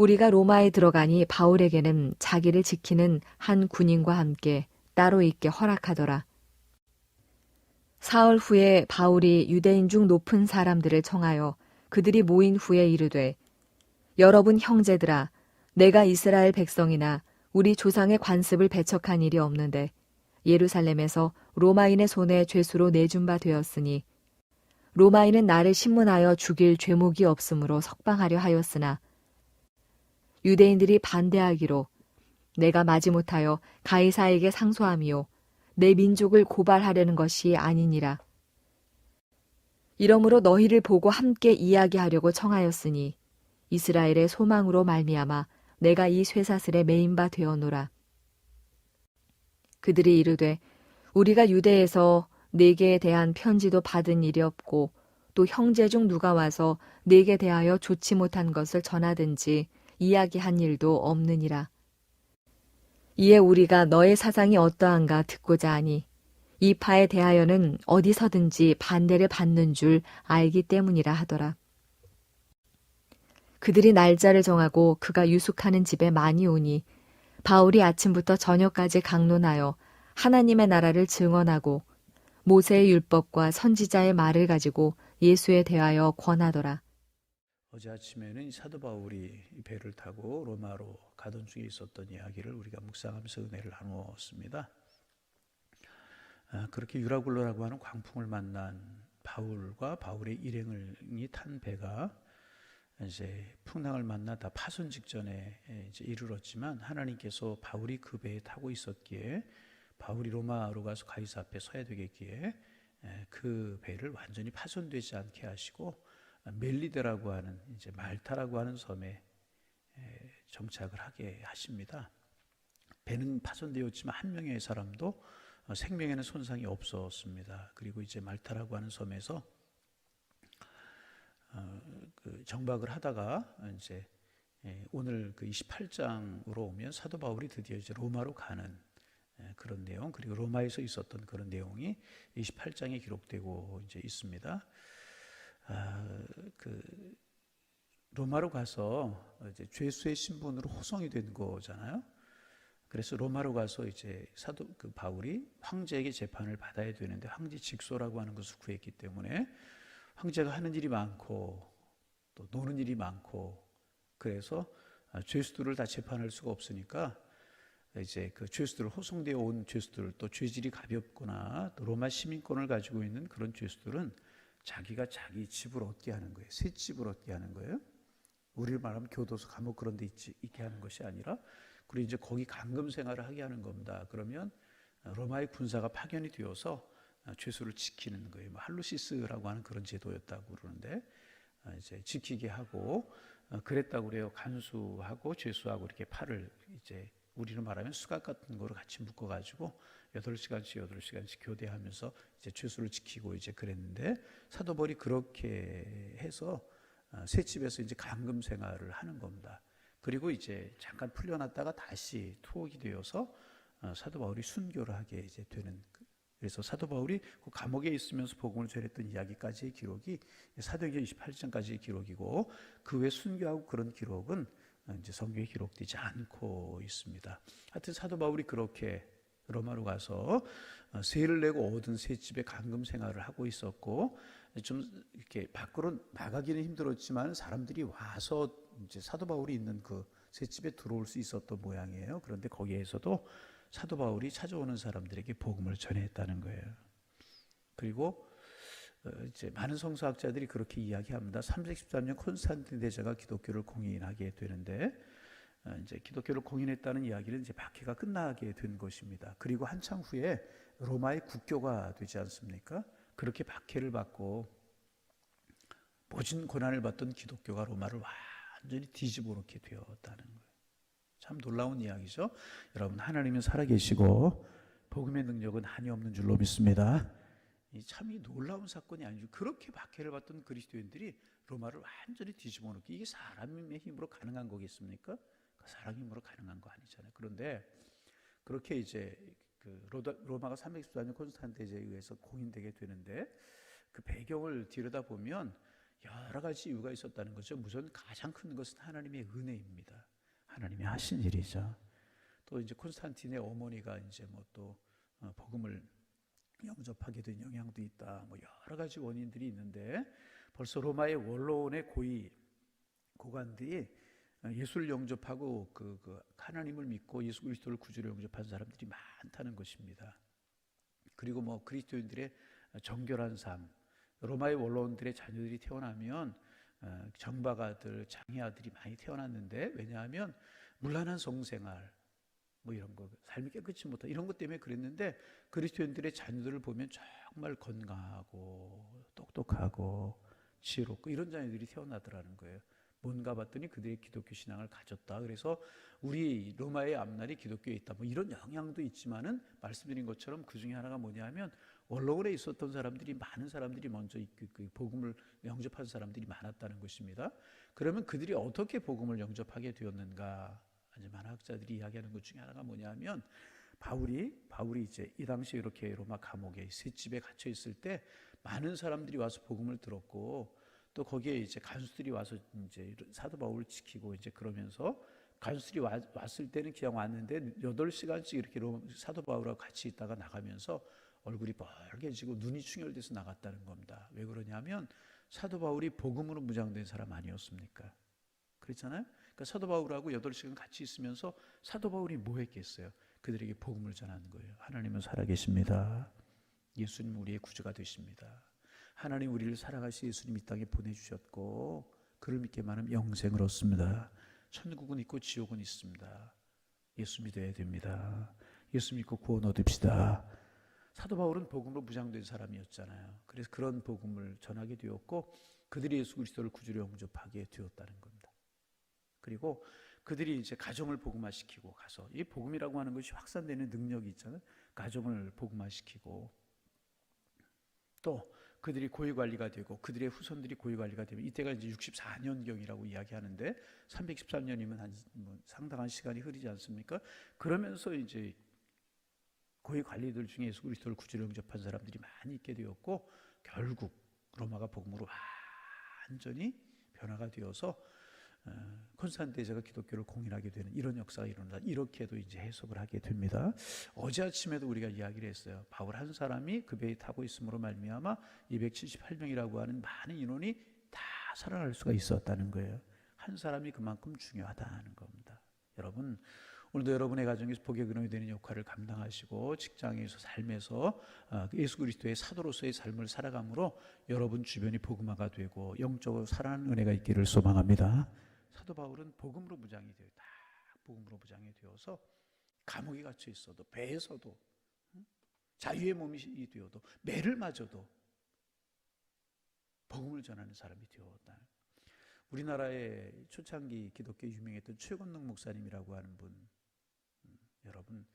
우리가 로마에 들어가니 바울에게는 자기를 지키는 한 군인과 함께 따로 있게 허락하더라. 사흘 후에 바울이 유대인 중 높은 사람들을 청하여 그들이 모인 후에 이르되 여러분 형제들아 내가 이스라엘 백성이나 우리 조상의 관습을 배척한 일이 없는데 예루살렘에서 로마인의 손에 죄수로 내준 바 되었으니 로마인은 나를 신문하여 죽일 죄목이 없으므로 석방하려 하였으나 유대인들이 반대하기로 내가 마지못하여 가이사에게 상소함이요 내 민족을 고발하려는 것이 아니니라. 이러므로 너희를 보고 함께 이야기하려고 청하였으니 이스라엘의 소망으로 말미암아 내가 이 쇠사슬에 매인 바 되었노라. 그들이 이르되 우리가 유대에서 네게 대한 편지도 받은 일이 없고 또 형제 중 누가 와서 네게 대하여 좋지 못한 것을 전하든지 이야기한 일도 없느니라. 이에 우리가 너의 사상이 어떠한가 듣고자 하니 이 파에 대하여는 어디서든지 반대를 받는 줄 알기 때문이라 하더라. 그들이 날짜를 정하고 그가 유숙하는 집에 많이 오니 바울이 아침부터 저녁까지 강론하여 하나님의 나라를 증언하고 모세의 율법과 선지자의 말을 가지고 예수에 대하여 권하더라. 어제 아침에는 사도 바울이 배를 타고 로마로 가던 중에 있었던 이야기를 우리가 묵상하면서 은혜를 나누었습니다. 아, 그렇게 유라굴로라고 하는 광풍을 만난 바울과 바울의 일행이 탄 배가 이제 풍랑을 만나 다 파손 직전에 이제 이르렀지만 하나님께서 바울이 그 배에 타고 있었기에 바울이 로마로 가서 가이사 앞에 서야 되겠기에 그 배를 완전히 파손되지 않게 하시고 멜리데라고 하는 이제 말타라고 하는 섬에 정착을 하게 하십니다. 배는 파손되었지만 한 명의 사람도 어, 생명에는 손상이 없었습니다. 그리고 이제 말타라고 하는 섬에서 어, 그 정박을 하다가 이제 오늘 그 28장으로 오면 사도 바울이 드디어 이제 로마로 가는 그런 내용 그리고 로마에서 있었던 그런 내용이 28장에 기록되고 이제 있습니다. 아, 그 로마로 가서 이제 죄수의 신분으로 호송이 된 거잖아요. 그래서 로마로 가서 이제 사도 그 바울이 황제에게 재판을 받아야 되는데 황제 직소라고 하는 것을 구했기 때문에 황제가 하는 일이 많고 또 노는 일이 많고 그래서 죄수들을 다 재판할 수가 없으니까 이제 그 죄수들 호송되어 온 죄수들 또 죄질이 가볍거나 또 로마 시민권을 가지고 있는 그런 죄수들은 자기가 자기 집을 얻게 하는 거예요. 새 집을 얻게 하는 거예요. 우리를 말하면 교도소 감옥 그런 데 있지, 있게 하는 것이 아니라 그리고 이제 거기 감금 생활을 하게 하는 겁니다. 그러면 로마의 군사가 파견이 되어서 죄수를 지키는 거예요. 뭐 할루시스라고 하는 그런 제도였다고 그러는데 이제 지키게 하고 그랬다고 그래요. 간수하고 죄수하고 이렇게 팔을 이제 우리로 말하면 수갑 같은 거로 같이 묶어 가지고 8시간씩 8시간씩 교대하면서 이제 죄수를 지키고 이제 그랬는데 사도 바울이 그렇게 해서 새 집에서 이제 감금 생활을 하는 겁니다. 그리고 이제 잠깐 풀려났다가 다시 투옥이 되어서 사도 바울이 순교를 하게 이제 되는 그래서 사도 바울이 그 감옥에 있으면서 복음을 전했던 이야기까지의 기록이 사도행전 28장까지의 기록이고 그 외 순교하고 그런 기록은 이제 성경에 기록되지 않고 있습니다. 하여튼 사도 바울이 그렇게 로마로 가서 세를 내고 얻은 새 집에 감금 생활을 하고 있었고 좀 이렇게 밖으로 나가기는 힘들었지만 사람들이 와서 이제 사도 바울이 있는 그 새 집에 들어올 수 있었던 모양이에요. 그런데 거기에서도 사도 바울이 찾아오는 사람들에게 복음을 전했다는 거예요. 그리고 어, 이제 많은 성서학자들이 그렇게 이야기합니다. 313년 콘스탄틴 대제가 기독교를 공인하게 되는데 어, 이제 기독교를 공인했다는 이야기는 이제 박해가 끝나게 된 것입니다. 그리고 한창 후에 로마의 국교가 되지 않습니까? 그렇게 박해를 받고 모진 고난을 받던 기독교가 로마를 완전히 뒤집어 놓게 되었다는 거예요. 참 놀라운 이야기죠. 여러분 하나님은 살아계시고 복음의 능력은 한이 없는 줄로 믿습니다. 참 이 놀라운 사건이 아니죠. 그렇게 박해를 받던 그리스도인들이 로마를 완전히 뒤집어 놓기 이게 사람의 힘으로 가능한 거겠습니까? 힘으로 가능한 거 아니잖아요. 그런데 그렇게 이제 그 로마가 314년 콘스탄티제에 의해서 공인되게 되는데 그 배경을 들여다 보면 여러 가지 이유가 있었다는 거죠. 우선 가장 큰 것은 하나님의 은혜입니다. 하나님이 하신 일이죠. 또 이제 콘스탄틴의 어머니가 이제 뭐또 어, 복음을 영접하게 된 영향도 있다. 뭐 여러 가지 원인들이 있는데 벌써 로마의 원로원의 고위 고관들이 예수를 영접하고 그, 그 하나님을 믿고 예수 그리스도를 구주로 영접한 사람들이 많다는 것입니다. 그리고 뭐 그리스도인들의 정결한 삶, 로마의 원로원들의 자녀들이 태어나면 어, 정박아들, 장애아들이 많이 태어났는데 왜냐하면 문란한 성생활, 뭐 이런 거 삶이 깨끗이 못하 이런 것 때문에 그랬는데 그리스도인들의 자녀들을 보면 정말 건강하고 똑똑하고 지혜롭고 이런 자녀들이 태어나더라는 거예요. 뭔가 봤더니 그들의 기독교 신앙을 가졌다. 그래서 우리 로마의 앞날이 기독교에 있다. 뭐 이런 영향도 있지만은 말씀드린 것처럼 그 중에 하나가 뭐냐면 원로원에 있었던 사람들이 많은 사람들이 먼저 그, 그 복음을 영접한 사람들이 많았다는 것입니다. 그러면 그들이 어떻게 복음을 영접하게 되었는가? 이제 많은 학자들이 이야기하는 것 중에 하나가 뭐냐면 바울이 바울이 이제 이 당시 이렇게 로마 감옥에 셋집에 갇혀 있을 때 많은 사람들이 와서 복음을 들었고 또 거기에 이제 간수들이 와서 이제 사도 바울을 지키고 이제 그러면서 간수들이 와, 왔을 때는 그냥 왔는데 여덟 시간씩 이렇게 로- 사도 바울하고 같이 있다가 나가면서 얼굴이 빨개지고 눈이 충혈돼서 나갔다는 겁니다. 왜 그러냐면 사도 바울이 복음으로 무장된 사람 아니었습니까? 그렇잖아요. 그러니까 사도 바울하고 여덟 시간 같이 있으면서 사도 바울이 뭐 했겠어요? 그들에게 복음을 전하는 거예요. 하나님은 살아계십니다. 예수님 우리의 구주가 되십니다. 하나님 우리를 사랑하시 예수님 이 땅에 보내주셨고 그를 믿게만 하면 영생을 얻습니다. 천국은 있고 지옥은 있습니다. 예수 믿어야 됩니다. 예수 믿고 구원 얻읍시다. 사도 바울은 복음으로 무장된 사람이었잖아요. 그래서 그런 복음을 전하게 되었고 그들이 예수 그리스도를 구주로 영접하게 되었다는 겁니다. 그리고 그들이 이제 가정을 복음화시키고 가서 이 복음이라고 하는 것이 확산되는 능력이 있잖아요. 가정을 복음화시키고 또 그들이 고위 관리가 되고 그들의 후손들이 고위 관리가 되면 이때가 이제 64년경이라고 이야기하는데 313년이면 한 뭐 상당한 시간이 흐르지 않습니까? 그러면서 이제 고위 관리들 중에 예수 그리스도를 구주로 영접한 사람들이 많이 있게 되었고 결국 로마가 복음으로 완전히 변화가 되어서 어, 콘스탄 대제가 기독교를 공인하게 되는 이런 역사가 일어난다. 이렇게도 이제 해석을 하게 됩니다. 어제 아침에도 우리가 이야기를 했어요. 바울 한 사람이 그 배에 타고 있음으로 말미암아 278명이라고 하는 많은 인원이 다 살아날 수가 있었다는 거예요. 한 사람이 그만큼 중요하다는 겁니다. 여러분 오늘도 여러분의 가정에서 복의 근원이 되는 역할을 감당하시고 직장에서 삶에서 어, 예수 그리스도의 사도로서의 삶을 살아감으로 여러분 주변이 복음화가 되고 영적으로 살아나는 은혜가 있기를 소망합니다. 사도 바울은 복음으로 무장이 되어 딱 복음으로 무장이 되어서 감옥에 갇혀 있어도 배에서도 응? 자유의 몸이 되어도 매를 맞아도 복음을 전하는 사람이 되었다. 우리나라의 초창기 기독교 유명했던 최건능 목사님이라고 하는 분 음, 여러분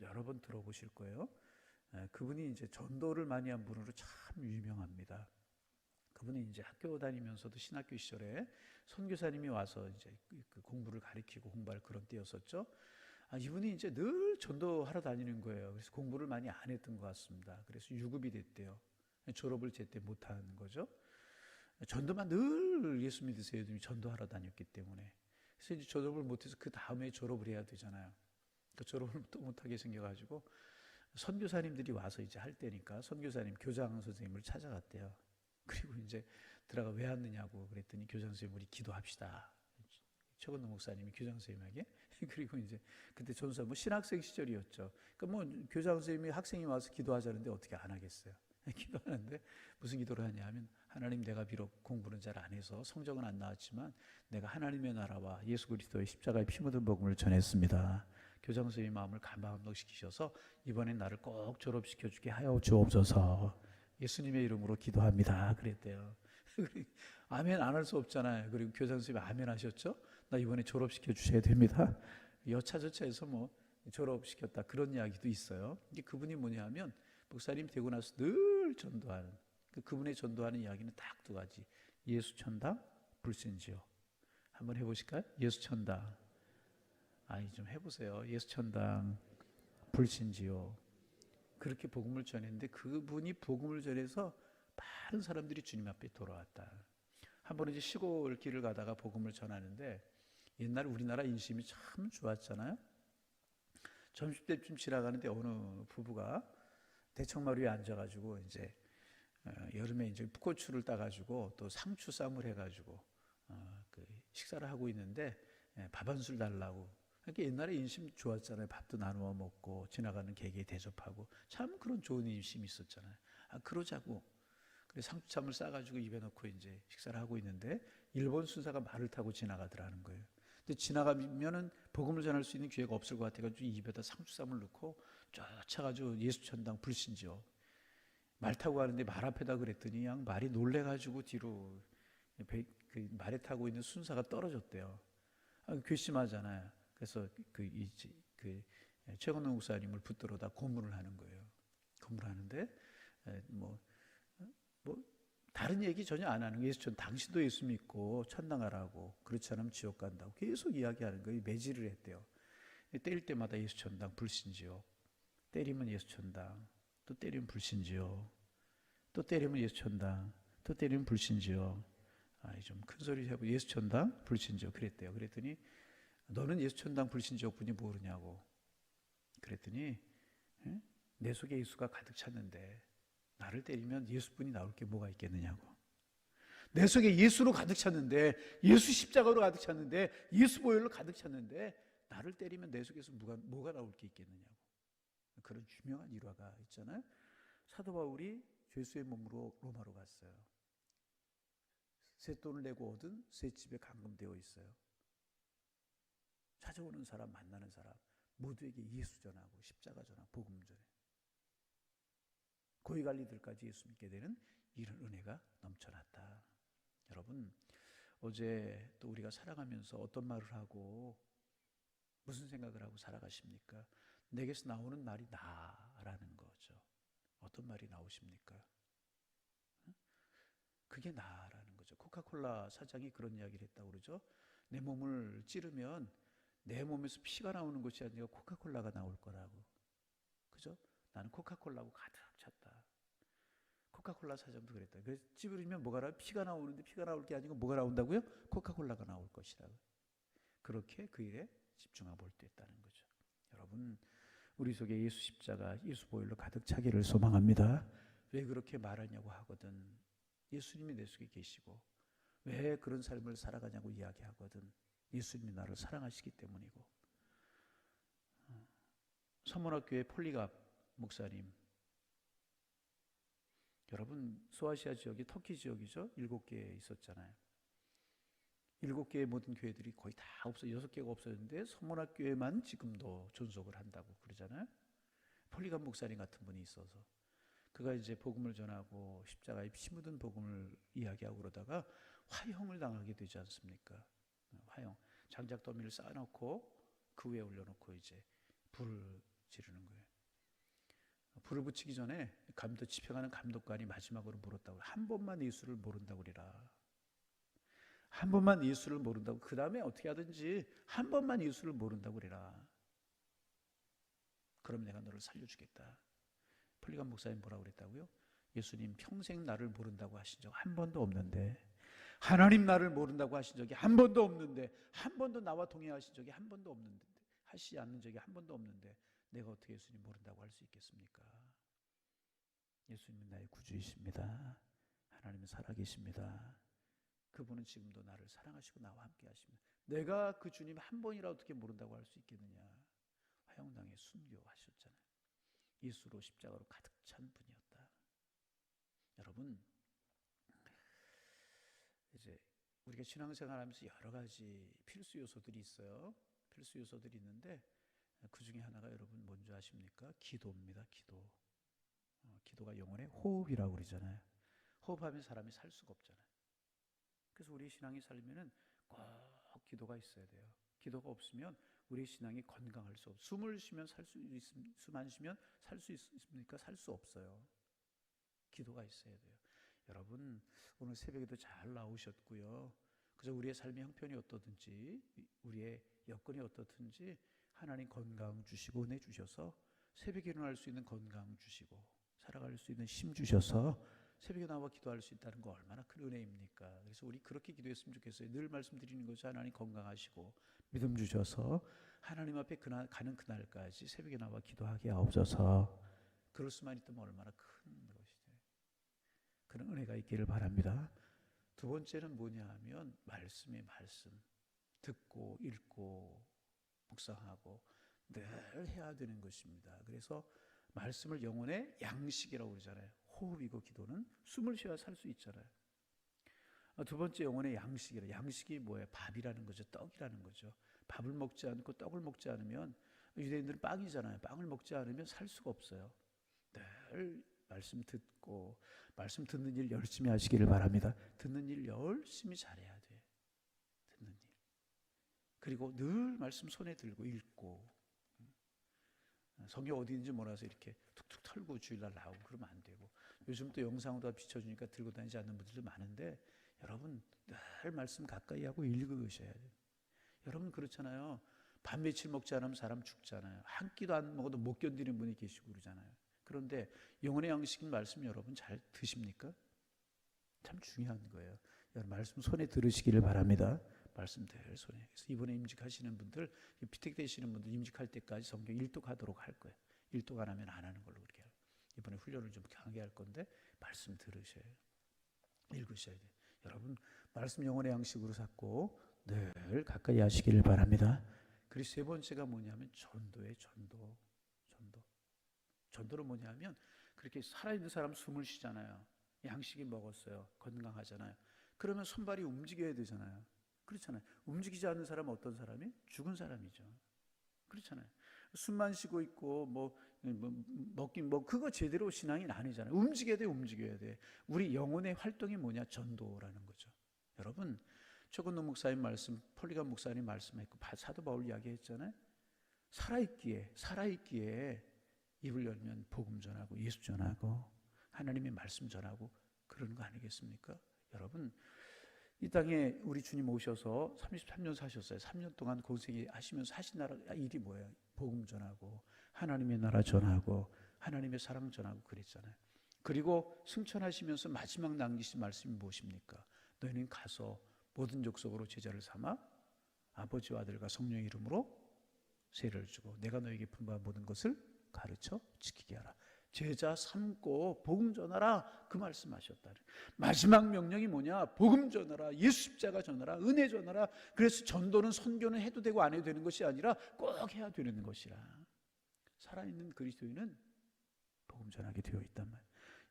여러, 번 들어보실 거예요. 에, 그분이 이제 전도를 많이 한 분으로 참 유명합니다. 그분이 이제 학교 다니면서도 신학교 시절에 선교사님이 와서 이제 그- 그 공부를 가리키고 공부할 그런 때였었죠. 아, 이분이 이제 늘 전도하러 다니는 거예요. 그래서 공부를 많이 안 했던 것 같습니다. 그래서 유급이 됐대요. 졸업을 제때 못하는 거죠. 전도만 늘 예수 믿으세요. 이름이 전도하러 다녔기 때문에. 그래서 이제 졸업을 못해서 그 다음에 졸업을 해야 되잖아요. 그 졸업을 또 못하게 생겨가지고 선교사님들이 와서 이제 할 때니까 선교사님 교장 선생님을 찾아갔대요. 그리고 이제 들어가 왜 왔느냐고 그랬더니 교장 선생님 우리 기도합시다. 최건도 목사님이 교장 선생님에게 그리고 이제 그때 전사 뭐 신학생 시절이었죠. 그러니까 뭐 교장 선생님이 학생이 와서 기도하자는데 어떻게 안 하겠어요. 기도하는데 무슨 기도를 하냐면 하나님 내가 비록 공부는 잘 안 해서 성적은 안 나왔지만 내가 하나님의 나라와 예수 그리스도의 십자가의 피 묻은 복음을 전했습니다. 교장 선생님 마음을 감감시키셔서 이번엔 나를 꼭 졸업시켜 주게 하여 주옵소서. 예수님의 이름으로 기도합니다. 그랬대요. 아멘 안 할 수 없잖아요. 그리고 교장 선생님 아멘 하셨죠? 나 이번에 졸업시켜 주셔야 됩니다. 여차저차해서 뭐 졸업시켰다 그런 이야기도 있어요. 이게 그분이 뭐냐면 목사님 되고 나서 늘 전도하는 그 그분의 전도하는 이야기는 딱 두 가지. 예수 천당, 불신지요. 한번 해보실까요? 예수 천당. 아니 좀 해보세요. 예수 천당, 불신지요. 그렇게 복음을 전했는데 그분이 복음을 전해서 많은 사람들이 주님 앞에 돌아왔다. 한 번은 이제 시골 길을 가다가 복음을 전하는데 옛날 우리나라 인심이 참 좋았잖아요. 점심 때쯤 지나가는데 어느 부부가 대청마루에 앉아가지고 이제 어, 여름에 이제 풋고추를 따가지고 또 상추 쌈을 해가지고 어, 그 식사를 하고 있는데 예, 밥한 술 달라고. 그러니까 옛날에 인심 좋았잖아요. 밥도 나누어 먹고 지나가는 개개 대접하고 참 그런 좋은 인심이 있었잖아요. 아 그러자고. 그래 상추참을 싸가지고 입에 넣고 이제 식사를 하고 있는데 일본 순사가 말을 타고 지나가더라는 거예요. 근데 지나가면은 복음을 전할 수 있는 기회가 없을 것 같아가지고 입에다 상추쌈을 넣고 쫓아가지고 예수천당 불신지요. 말 타고 가는데 말 앞에다 그랬더니 양 말이 놀래가지고 뒤로 배- 그 말에 타고 있는 순사가 떨어졌대요. 아, 괘씸하잖아요. 그래서 그, 이, 그 최건호 목사님을 붙들어다 고문을 하는 거예요. 고문하는데 에, 뭐, 뭐 다른 얘기 전혀 안 하는 거예요. 전 당신도 예수 믿고 천당하라고 그렇지 않으면 지옥 간다고 계속 이야기하는 거예요. 매질을 했대요. 때릴 때마다 예수 천당 불신지옥. 때리면 예수 천당. 또 때리면 불신지옥. 또 때리면 예수 천당. 또 때리면 불신지옥. 아, 좀큰 소리 해보 예수 천당 불신지옥 그랬대요. 그랬더니 너는 예수 천당 불신지옥 분이 모르냐고. 그랬더니 예? 내 속에 예수가 가득 찼는데 나를 때리면 예수분이 나올 게 뭐가 있겠느냐고. 내 속에 예수로 가득 찼는데 예수 십자가로 가득 찼는데 예수 보혈로 가득 찼는데 나를 때리면 내 속에서 뭐가, 뭐가 나올 게 있겠느냐고. 그런 유명한 일화가 있잖아요. 사도 바울이 죄수의 몸으로 로마로 갔어요. 새 돈을 내고 얻은 새 집에 감금되어 있어요. 찾아오는 사람, 만나는 사람 모두에게 예수 전하고 십자가 전하고 복음 전해. 고위 관리들까지 예수 믿게 되는 이런 은혜가 넘쳐났다. 여러분, 어제 또 우리가 살아가면서 어떤 말을 하고 무슨 생각을 하고 살아가십니까? 내게서 나오는 말이 나라는 거죠. 어떤 말이 나오십니까? 그게 나라는 거죠. 코카콜라 사장이 그런 이야기를 했다고 그러죠. 내 몸을 찌르면 내 몸에서 피가 나오는 것이 아니라 코카콜라가 나올 거라고. 그죠? 나는 코카콜라고 가득 찼다. 코카콜라 사장도 그랬다. 그래서 찌르면 뭐가 나? 피가 나오는데 피가 나올 게 아니고 뭐가 나온다고요? 코카콜라가 나올 것이라고. 그렇게 그 일에 집중하고 몰두했다는 거죠. 여러분, 우리 속에 예수 십자가, 예수 보혈로 가득 차기를 소망합니다. 왜 그렇게 말하냐고 하거든. 예수님이 내 속에 계시고 왜 그런 삶을 살아가냐고 이야기하거든. 예수님이 나를 사랑하시기 때문이고. 어, 서문학교의 폴리갑 목사님. 여러분, 소아시아 지역이 터키 지역이죠. 일곱 개 있었잖아요. 일곱 개의 모든 교회들이 거의 다 없어, 여섯 개가 없어졌는데 서문학교에만 지금도 존속을 한다고 그러잖아요. 폴리갑 목사님 같은 분이 있어서. 그가 이제 복음을 전하고 십자가에 피 묻은 복음을 이야기하고 그러다가 화형을 당하게 되지 않습니까? 화형. 장작 더미를 쌓아놓고 그 위에 올려놓고 이제 불을 지르는 거예요. 불을 붙이기 전에 감독 집행하는 감독관이 마지막으로 물었다고 한 번만 예수를 모른다고 그래라. 한 번만 예수를 모른다고 그 다음에 어떻게 하든지 한 번만 예수를 모른다고 그래라. 그럼 내가 너를 살려주겠다. 폴리감 목사님 뭐라고 그랬다고요? 예수님 평생 나를 모른다고 하신 적 한 번도 없는데 하나님 나를 모른다고 하신 적이 한 번도 없는데 한 번도 나와 동행하신 적이 한 번도 없는데 하시지 않는 적이 한 번도 없는데 내가 어떻게 예수님 모른다고 할 수 있겠습니까? 예수님은 나의 구주이십니다. 하나님은 살아계십니다. 그분은 지금도 나를 사랑하시고 나와 함께 하십니다. 내가 그 주님 한 번이라 어떻게 모른다고 할 수 있겠느냐? 화영당에 순교하셨잖아요. 예수로 십자가로 가득 찬 분이었다. 여러분, 이제 우리가 신앙생활하면서 여러 가지 필수 요소들이 있어요. 필수 요소들이 있는데 그 중에 하나가 여러분 뭔지 아십니까? 기도입니다. 기도. 어, 기도가 영혼의 호흡이라고 그러잖아요. 호흡하면 사람이 살 수가 없잖아요. 그래서 우리 신앙이 살면은 꼭 기도가 있어야 돼요. 기도가 없으면 우리 신앙이 건강할 수 없. 숨을 쉬면 살 수 있습. 숨안 쉬면 살 수 있습니까? 살 수 없어요. 기도가 있어야 돼요. 여러분 오늘 새벽에도 잘 나오셨고요. 그저 우리의 삶의 형편이 어떠든지 우리의 여건이 어떻든지 하나님 건강 주시고 은혜 주셔서 새벽에 일어날 수 있는 건강 주시고 살아갈 수 있는 힘 주셔서 새벽에 나와 기도할 수 있다는 거 얼마나 큰 은혜입니까? 그래서 우리 그렇게 기도했으면 좋겠어요. 늘 말씀드리는 거죠. 하나님 건강하시고 믿음 주셔서 하나님 앞에 그날 가는 그날까지 새벽에 나와 기도하게 하옵소서. 그럴 수만 있다면 얼마나 큰. 그런 은혜가 있기를 바랍니다. 두 번째는 뭐냐 하면 말씀의 말씀. 듣고 읽고 묵상하고 늘 해야 되는 것입니다. 그래서 말씀을 영혼의 양식이라고 그러잖아요. 호흡이고 기도는 숨을 쉬어야 살 수 있잖아요. 아, 두 번째 영혼의 양식이라 양식이 뭐예요? 밥이라는 거죠. 떡이라는 거죠. 밥을 먹지 않고 떡을 먹지 않으면 유대인들은 빵이잖아요. 빵을 먹지 않으면 살 수가 없어요. 늘 말씀 듣고 말씀 듣는 일 열심히 하시기를 바랍니다. 듣는 일 열심히 잘해야 돼. 듣는 일. 그리고 늘 말씀 손에 들고 읽고 성경 어디 있는지 몰라서 이렇게 툭툭 털고 주일날 나오고 그러면 안 되고 요즘 또 영상으로 다 비춰주니까 들고 다니지 않는 분들도 많은데 여러분 늘 말씀 가까이 하고 읽으셔야 돼요. 여러분 그렇잖아요. 밥 며칠 먹지 않으면 사람 죽잖아요. 한 끼도 안 먹어도 못 견디는 분이 계시고 그러잖아요. 그런데 영혼의 양식인 말씀 여러분 잘 드십니까? 참 중요한 거예요. 여러분 말씀 손에 들으시기를 바랍니다. 말씀 늘 손에. 그래서 이번에 임직하시는 분들, 피택 되시는 분들 임직할 때까지 성경 일독하도록 할 거예요. 일독 안 하면 안 하는 걸로 그렇게 해요. 이번에 훈련을 좀 강하게 할 건데 말씀 들으셔야 해요. 읽으셔야 돼요. 여러분 말씀 영혼의 양식으로 삼고 늘 가까이 하시기를 바랍니다. 그리고 세 번째가 뭐냐면 전도의 전도. 전도. 전도는 뭐냐면 그렇게 살아있는 사람 숨을 쉬잖아요. 양식이 먹었어요. 건강하잖아요. 그러면 손발이 움직여야 되잖아요. 그렇잖아요. 움직이지 않는 사람은 어떤 사람이? 죽은 사람이죠. 그렇잖아요. 숨만 쉬고 있고 뭐, 뭐 먹긴 뭐 그거 제대로 신앙이 아니잖아요. 움직여야 돼, 움직여야 돼. 우리 영혼의 활동이 뭐냐? 전도라는 거죠. 여러분, 최근노 목사님 말씀, 폴리감 목사님 말씀했고 사도 바울 이야기했잖아요. 살아있기에 살아있기에 입을 열면 복음 전하고 예수 전하고 하나님의 말씀 전하고 그러는 거 아니겠습니까? 여러분 이 땅에 우리 주님 오셔서 33년 사셨어요. 3년 동안 고생이 하시면서 하신 나라 일이 뭐예요? 복음 전하고 하나님의 나라 전하고 하나님의 사랑 전하고 그랬잖아요. 그리고 승천하시면서 마지막 남기신 말씀이 무엇입니까? 너희는 가서 모든 족속으로 제자를 삼아 아버지와 아들과 성령의 이름으로 세를 주고 내가 너에게 분부한 모든 것을 가르쳐 지키게 하라. 제자 삼고 복음 전하라 그 말씀하셨다. 마지막 명령이 뭐냐? 복음 전하라, 예수 십자가 전하라, 은혜 전하라. 그래서 전도는 선교는 해도 되고 안 해도 되는 것이 아니라 꼭 해야 되는 것이라. 살아있는 그리스도인은 복음 전하게 되어 있단 말.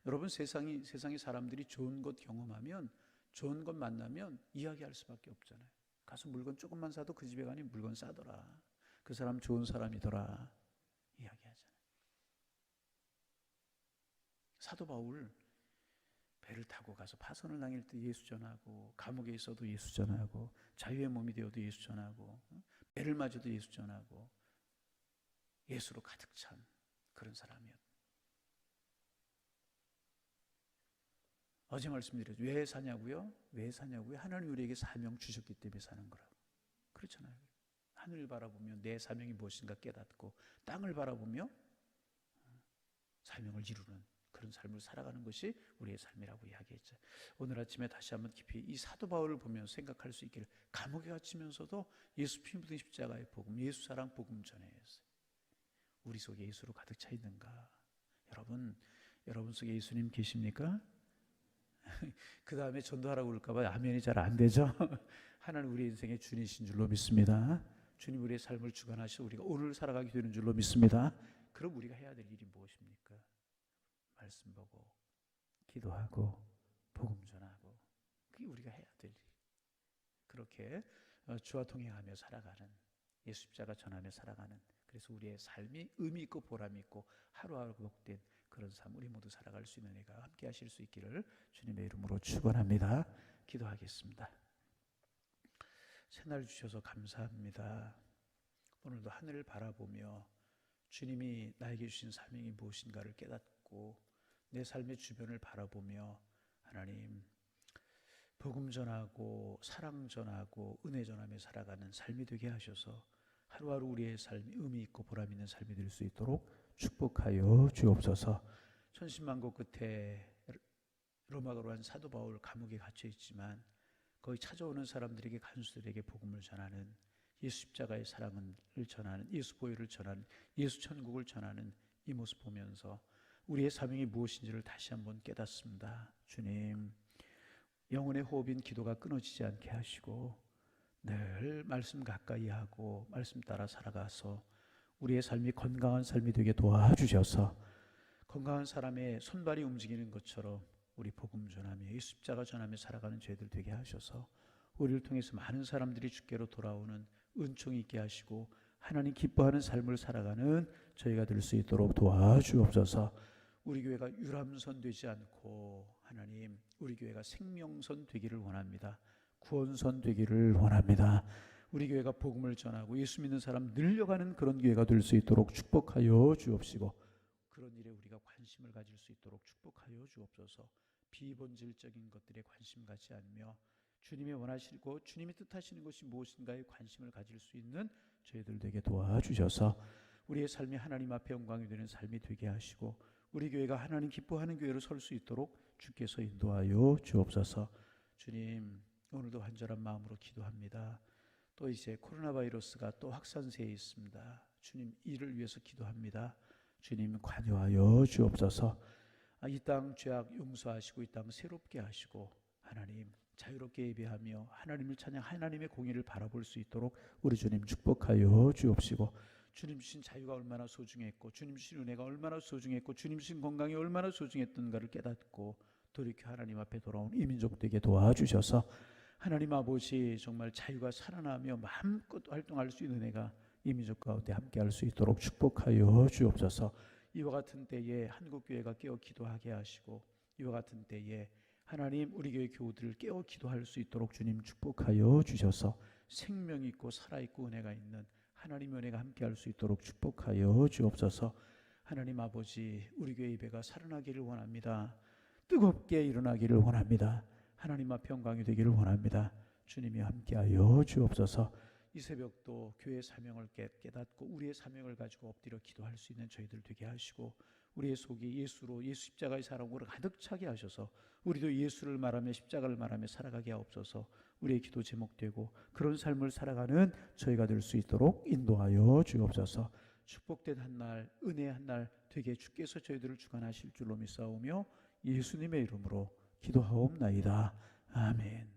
여러분 세상이 세상의 사람들이 좋은 것 경험하면 좋은 것 만나면 이야기할 수밖에 없잖아요. 가서 물건 조금만 사도 그 집에 가니 물건 싸더라. 그 사람 좋은 사람이더라. 이야기하잖아요. 사도 바울 배를 타고 가서 파선을 당할 때 예수 전하고 감옥에 있어도 예수 전하고 자유의 몸이 되어도 예수 전하고 배를 맞아도 예수 전하고 예수로 가득 찬 그런 사람이었. 어제 말씀드렸죠. 왜 사냐고요? 왜 사냐고요? 하나님 우리에게 사명 주셨기 때문에 사는 거라고. 그렇잖아요. 하늘을 바라보며 내 사명이 무엇인가 깨닫고 땅을 바라보며 사명을 이루는 그런 삶을 살아가는 것이 우리의 삶이라고 이야기했죠. 오늘 아침에 다시 한번 깊이 이 사도 바울을 보면서 생각할 수 있기를 감옥에 갇히면서도 예수 피 묻은 십자가의 복음, 예수 사랑 복음 전해했어요. 우리 속에 예수로 가득 차 있는가? 여러분, 여러분 속에 예수님 계십니까? 그 다음에 전도하라고 그럴까봐 아멘이 잘 안 되죠. 하나님 우리 인생의 주님이신 줄로 믿습니다. 주님 우리의 삶을 주관하셔 우리가 오늘 살아가게 되는 줄로 믿습니다. 그럼 우리가 해야 될 일이 무엇입니까? 말씀 보고 기도하고 복음 전하고 그게 우리가 해야 될 일. 그렇게 어, 주와 동행하며 살아가는 예수 십자가 전하며 살아가는 그래서 우리의 삶이 의미 있고 보람 있고 하루하루 복된 그런 삶 우리 모두 살아갈 수 있는 애가 함께 하실 수 있기를 주님의 이름으로 축원합니다. 기도하겠습니다. 새날 주셔서 감사합니다. 오늘도 하늘을 바라보며 주님이 나에게 주신 사명이 무엇인가를 깨닫고 내 삶의 주변을 바라보며 하나님 복음 전하고 사랑 전하고 은혜 전하며 살아가는 삶이 되게 하셔서 하루하루 우리의 삶이 의미 있고 보람 있는 삶이 될 수 있도록 축복하여 주옵소서. 천신만고 끝에 로마로 한 사도 바울 감옥에 갇혀 있지만 거기 찾아오는 사람들에게 간수들에게 복음을 전하는 예수 십자가의 사랑을 전하는 예수 보혈을 전하는 예수 천국을 전하는 이 모습 보면서 우리의 사명이 무엇인지를 다시 한번 깨닫습니다. 주님, 영혼의 호흡인 기도가 끊어지지 않게 하시고 늘 말씀 가까이 하고 말씀 따라 살아가서 우리의 삶이 건강한 삶이 되게 도와주셔서 건강한 사람의 손발이 움직이는 것처럼 우리 복음 전하며 이 십자가 전하며 살아가는 죄들 되게 하셔서 우리를 통해서 많은 사람들이 주께로 돌아오는 은총이 있게 하시고 하나님 기뻐하는 삶을 살아가는 저희가 될 수 있도록 도와주옵소서. 우리 교회가 유람선 되지 않고 하나님 우리 교회가 생명선 되기를 원합니다. 구원선 되기를 원합니다. 우리 교회가 복음을 전하고 예수 믿는 사람 늘려가는 그런 교회가 될 수 있도록 축복하여 주옵시고 그런 일에 우리가 관심을 가질 수 있도록 축복하여 주옵소서. 비본질적인 것들에 관심 갖지 않으며 주님이 원하시고 주님이 뜻하시는 것이 무엇인가에 관심을 가질 수 있는 저희들 되게 도와주셔서 우리의 삶이 하나님 앞에 영광이 되는 삶이 되게 하시고 우리 교회가 하나님 기뻐하는 교회로 설 수 있도록 주께서 인도하여 주옵소서. 주님 오늘도 간절한 마음으로 기도합니다. 또 이제 코로나 바이러스가 또 확산세에 있습니다. 주님 이를 위해서 기도합니다. 주님 관여하여 주옵소서. 아, 이땅 죄악 용서하시고 이 땅 새롭게 하시고 하나님 자유롭게 예배하며 하나님을 찬양 하나님의 공의를 바라볼 수 있도록 우리 주님 축복하여 주옵시고 주님 주신 자유가 얼마나 소중했고 주님 주신 은혜가 얼마나 소중했고 주님 주신 건강이 얼마나 소중했던가를 깨닫고 돌이켜 하나님 앞에 돌아온 이 민족 되게 도와주셔서 하나님 아버지 정말 자유가 살아나며 마음껏 활동할 수 있는 은혜가 이 민족 가운데 함께 할 수 있도록 축복하여 주옵소서. 이와 같은 때에 한국 교회가 깨어 기도하게 하시고 이와 같은 때에 하나님 우리 교회 교우들을 깨어 기도할 수 있도록 주님 축복하여 주셔서 생명 있고 살아 있고 은혜가 있는 하나님의 은혜가 함께 할 수 있도록 축복하여 주옵소서. 하나님 아버지 우리 교회 예배가 살아나기를 원합니다. 뜨겁게 일어나기를 원합니다. 하나님 앞에 영광이 되기를 원합니다. 주님이 함께하여 주옵소서. 이 새벽도 교회 사명을 깨- 깨닫고 우리의 사명을 가지고 엎드려 기도할 수 있는 저희들 되게 하시고 우리의 속이 예수로 예수 십자가의 사랑으로 가득 차게 하셔서 우리도 예수를 말하며 십자가를 말하며 살아가게 하옵소서. 우리의 기도 제목되고 그런 삶을 살아가는 저희가 될 수 있도록 인도하여 주옵소서. 축복된 한 날, 은혜의 한날 되게 주께서 저희들을 주관하실 줄로 믿사오며 예수님의 이름으로 기도하옵나이다. 아멘.